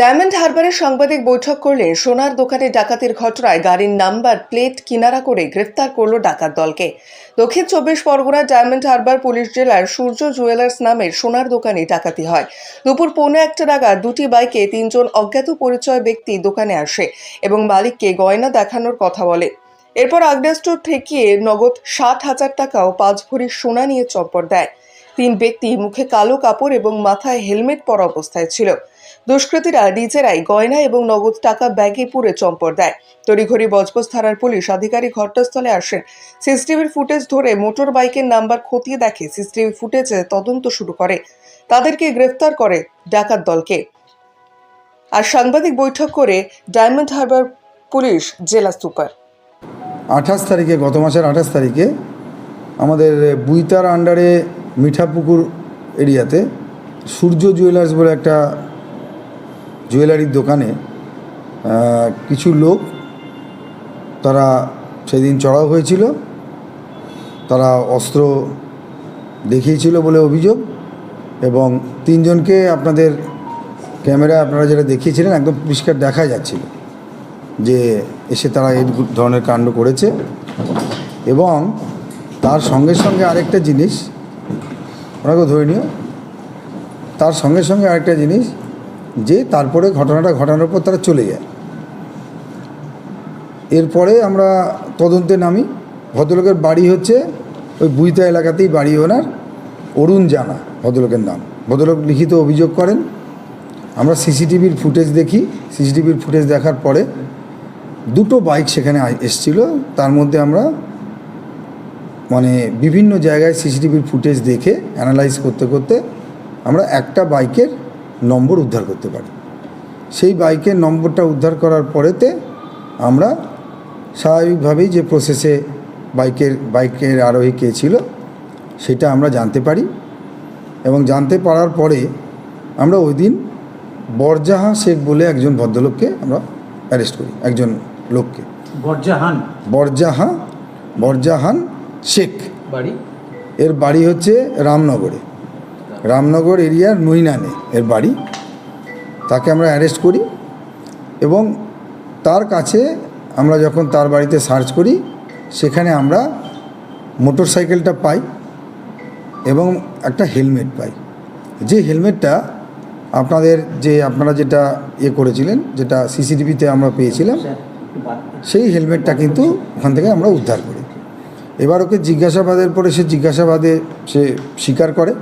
Diamond হারবারে সাংবাদিক বৈঠক করলেন সোনার দোকানে ডাকাতির ঘটনায় গাড়ির নাম্বার, প্লেট, কিনারা করে গ্রেফতার করল ডাকাত দলকে। দক্ষিণ চব্বিশ পরগনা ডায়মন্ড হারবার পুলিশ জেলার সূর্য জুয়েলার্স নামের সোনার দোকানে ডাকাতি হয়। দুপুর পৌনে একটা নাগাদ দুটি বাইকে তিনজন অজ্ঞাত পরিচয় ব্যক্তি দোকানে আসে এবং মালিককে গয়না দেখানোর কথা বলে। এরপর আগ্নেয়াস্ত্র ঠেকিয়ে নগদ সাত হাজার টাকা ও পাঁচ ভরি সোনা নিয়ে চম্পট দেয়। তিন ব্যক্তি মুখে কালো কাপড় এবং মাথায় হেলমেট পরা অবস্থায় ছিল। দুষ্কৃতীরা নিজেরাই গয়না এবং নগদ টাকা ব্যাগে পুরে চম্পট দেয়। তড়িঘড়ি বজবজ থানার পুলিশ আধিকারিক ঘটনাস্থলে আসেন। সিসিটিভির ফুটেজ ধরে মোটর বাইকের নাম্বার খতিয়ে দেখে সিসিটিভি ফুটেজে তদন্ত শুরু করে। তাদেরকে গ্রেফতার করে ডাকাত দলকে। আর সাংবাদিক বৈঠক করে ডায়মন্ড হারবার পুলিশ জেলা সুপার। আঠাশ তারিখে, গত মাসের আঠাশ তারিখে আমাদের বুইতার আন্ডারে মিঠাপুকুর এরিয়াতে সূর্য জুয়েলার্স বলে একটা জুয়েলারির দোকানে কিছু লোক, তারা সেদিন চড়াও হয়েছিল। তারা অস্ত্র দেখিয়েছিল বলে অভিযোগ এবং তিনজনকে আপনাদের ক্যামেরায় আপনারা যেটা দেখিয়েছিলেন একদম পরিষ্কার দেখা যাচ্ছিল যে এসে তারা এই ধরনের কাণ্ড করেছে। এবং তার সঙ্গে সঙ্গে আরেকটা জিনিস ওনাকে ধরে নিও। তার সঙ্গে সঙ্গে আরেকটা জিনিস, যে তারপরে ঘটনাটা ঘটানোর পর তারা চলে যায়। এরপরে আমরা তদন্তে নামি। ভদ্রলোকের বাড়ি হচ্ছে ওই বুইতা এলাকাতেই বাড়ি ওনার, অরুণ জানা ভদ্রলোকের নাম। ভদ্রলোক লিখিত অভিযোগ করেন। আমরা সিসিটিভির ফুটেজ দেখি। সিসিটিভির ফুটেজ দেখার পরে দুটো বাইক সেখানে এসছিল। তার মধ্যে আমরা মানে বিভিন্ন জায়গায় সিসিটিভির ফুটেজ দেখে অ্যানালাইজ করতে করতে আমরা একটা বাইকের নম্বর উদ্ধার করতে পারি। সেই বাইকের নম্বরটা উদ্ধার করার পরেতে আমরা স্বাভাবিকভাবেই যে প্রসেসে বাইকের বাইকের আরোহী কে ছিল সেটা আমরা জানতে পারি এবং জানতে পারার পরে আমরা ওই দিন বরজাহা শেখ বলে একজন ভদ্রলোককে আমরা অ্যারেস্ট করি একজন লোককে। বরজাহান? বরজাহা বরজাহান শেখ। বাড়ি? এর বাড়ি হচ্ছে রামনগরে। রামনগর এরিয়ার নৈনানে এর বাড়ি। তাকে আমরা অ্যারেস্ট করি এবং তার কাছে আমরা যখন তার বাড়িতে সার্চ করি সেখানে আমরা মোটর সাইকেলটা পাই এবং একটা হেলমেট পাই। যে হেলমেটটা আপনাদের যে আপনারা যেটা ইয়ে করেছিলেন যেটা সিসিটিভিতে আমরা পেয়েছিলাম সেই হেলমেটটা কিন্তু ওখান থেকে আমরা উদ্ধার করি। এবার ওকে জিজ্ঞাসাবাদের পরে সে জিজ্ঞাসাবাদে সে স্বীকার করে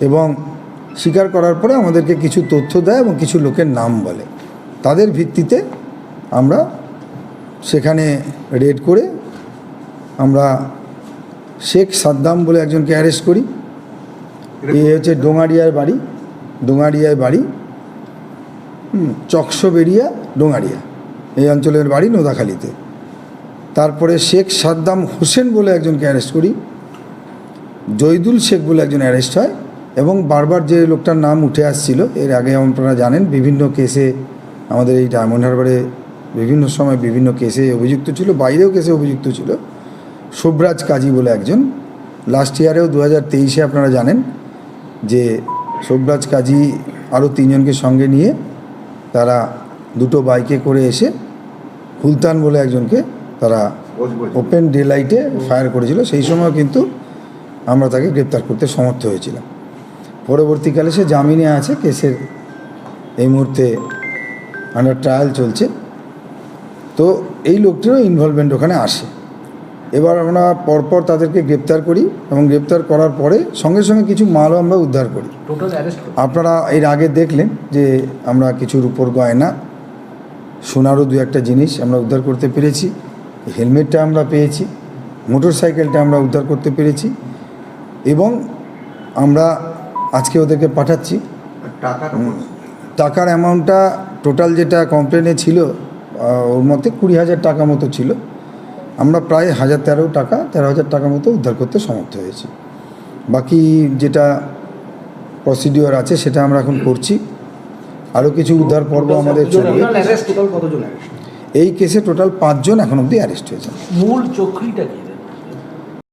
এবং স্বীকার করার পরে আমাদেরকে কিছু তথ্য দেয় এবং কিছু লোকের নাম বলে। তাদের ভিত্তিতে আমরা সেখানে রেড করে আমরা শেখ সাদ্দাম বলে একজনকে অ্যারেস্ট করি। এ হচ্ছে ডোঙারিয়ার বাড়ি ডোঙারিয়ায় বাড়ি হুম, চকসবেরিয়া ডোঙারিয়া। এই অঞ্চলের বাড়ি নোদাখালীতে। তারপরে শেখ সাদ্দাম হোসেন বলে একজনকে অ্যারেস্ট করি। জয়দুল শেখ বলে একজন অ্যারেস্ট হয় এবং বারবার যে লোকটার নাম উঠে আসছিল, এর আগে আপনারা জানেন, বিভিন্ন কেসে আমাদের এই ডায়মন্ড হারবারে বিভিন্ন সময় বিভিন্ন কেসে অভিযুক্ত ছিল, বাইরেও কেসে অভিযুক্ত ছিল। শুভরাজ কাজী বলে একজন। লাস্ট ইয়ারেও দু হাজার তেইশে আপনারা জানেন যে শুভরাজ কাজী আরও তিনজনকে সঙ্গে নিয়ে তারা দুটো বাইকে করে এসে হুলতান বলে একজনকে তারা ওপেন ডে লাইটে ফায়ার করেছিল। সেই সময় কিন্তু আমরা তাকে গ্রেপ্তার করতে সমর্থ হয়েছিলাম। পরবর্তীকালে সে জামিনে আছে কেসের এই মুহূর্তে আন্ডার ট্রায়াল চলছে। তো এই লোকটিরও ইনভলভমেন্ট ওখানে আসে। এবার আমরা পরপর তাদেরকে গ্রেপ্তার করি এবং গ্রেপ্তার করার পরে সঙ্গে সঙ্গে কিছু মালও আমরা উদ্ধার করি। আপনারা এর আগে দেখলেন যে আমরা কিছু উপর গয়না সোনারও দু একটা জিনিস আমরা উদ্ধার করতে পেরেছি। হেলমেটটা আমরা পেয়েছি মোটর সাইকেলটা আমরা উদ্ধার করতে পেরেছি এবং আমরা আজকে ওদেরকে পাঠাচ্ছি। টাকার অ্যামাউন্টটা টোটাল যেটা কমপ্লেনে ছিল ওর মধ্যে কুড়ি হাজার টাকা মতো ছিল। আমরা প্রায় হাজার তেরো টাকা তেরো হাজার টাকা মতো উদ্ধার করতে সমর্থ হয়েছি। বাকি যেটা প্রসিডিওর আছে সেটা আমরা এখন করছি। আরও কিছু উদ্ধার পর্ব আমাদের চলবে। এই কেসে টোটাল পাঁচজন এখন অব্দি অ্যারেস্ট হয়েছে মূল চক্রিটা কি?